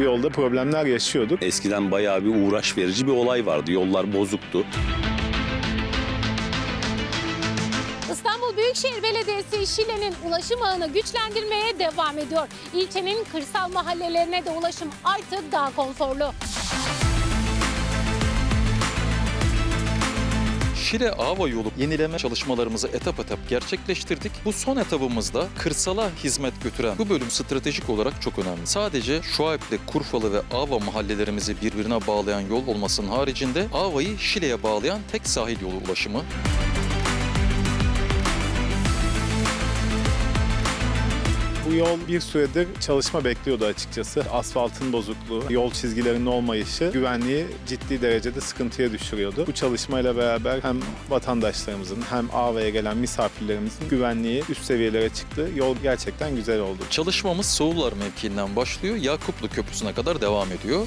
bu yolda problemler yaşıyorduk. Eskiden bayağı bir uğraş verici bir olay vardı. Yollar bozuktu. İstanbul Büyükşehir Belediyesi Şile'nin ulaşım ağını güçlendirmeye devam ediyor. İlçenin kırsal mahallelerine de ulaşım artık daha konforlu. Şile Ava yolu yenileme çalışmalarımızı etap etap gerçekleştirdik. Bu son etabımızda kırsala hizmet götüren bu bölüm stratejik olarak çok önemli. Sadece Şuayb'le Kurfalı ve Ava mahallelerimizi birbirine bağlayan yol olmasının haricinde Ava'yı Şile'ye bağlayan tek sahil yolu ulaşımı. Bu yol bir süredir çalışma bekliyordu açıkçası. Asfaltın bozukluğu, yol çizgilerinin olmayışı güvenliği ciddi derecede sıkıntıya düşürüyordu. Bu çalışmayla beraber hem vatandaşlarımızın hem AV'ye gelen misafirlerimizin güvenliği üst seviyelere çıktı. Yol gerçekten güzel oldu. Çalışmamız Soğullar mevkiinden başlıyor, Yakuplu Köprüsü'ne kadar devam ediyor.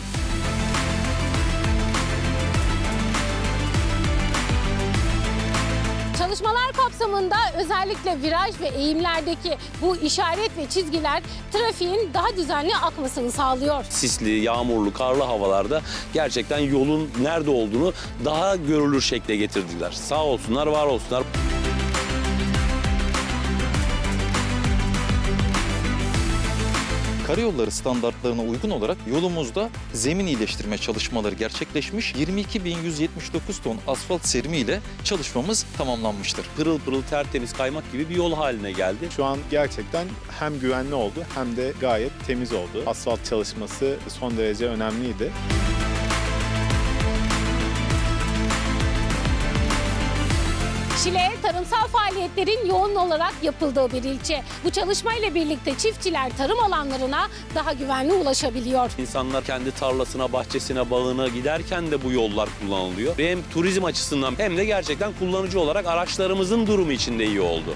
Çalışmalar kapsamında özellikle viraj ve eğimlerdeki bu işaret ve çizgiler trafiğin daha düzenli akmasını sağlıyor. Sisli, yağmurlu, karlı havalarda gerçekten yolun nerede olduğunu daha görülür şekle getirdiler. Sağ olsunlar, var olsunlar. Karayolları standartlarına uygun olarak yolumuzda zemin iyileştirme çalışmaları gerçekleşmiş. 22.179 ton asfalt serimi ile çalışmamız tamamlanmıştır. Pırıl pırıl tertemiz kaymak gibi bir yol haline geldi. Şu an gerçekten hem güvenli oldu hem de gayet temiz oldu. Asfalt çalışması son derece önemliydi. Şile tarımsal faaliyetlerin yoğun olarak yapıldığı bir ilçe. Bu çalışmayla birlikte çiftçiler tarım alanlarına daha güvenli ulaşabiliyor. İnsanlar kendi tarlasına, bahçesine, bağına giderken de bu yollar kullanılıyor. Ve hem turizm açısından hem de gerçekten kullanıcı olarak araçlarımızın durumu için de iyi oldu.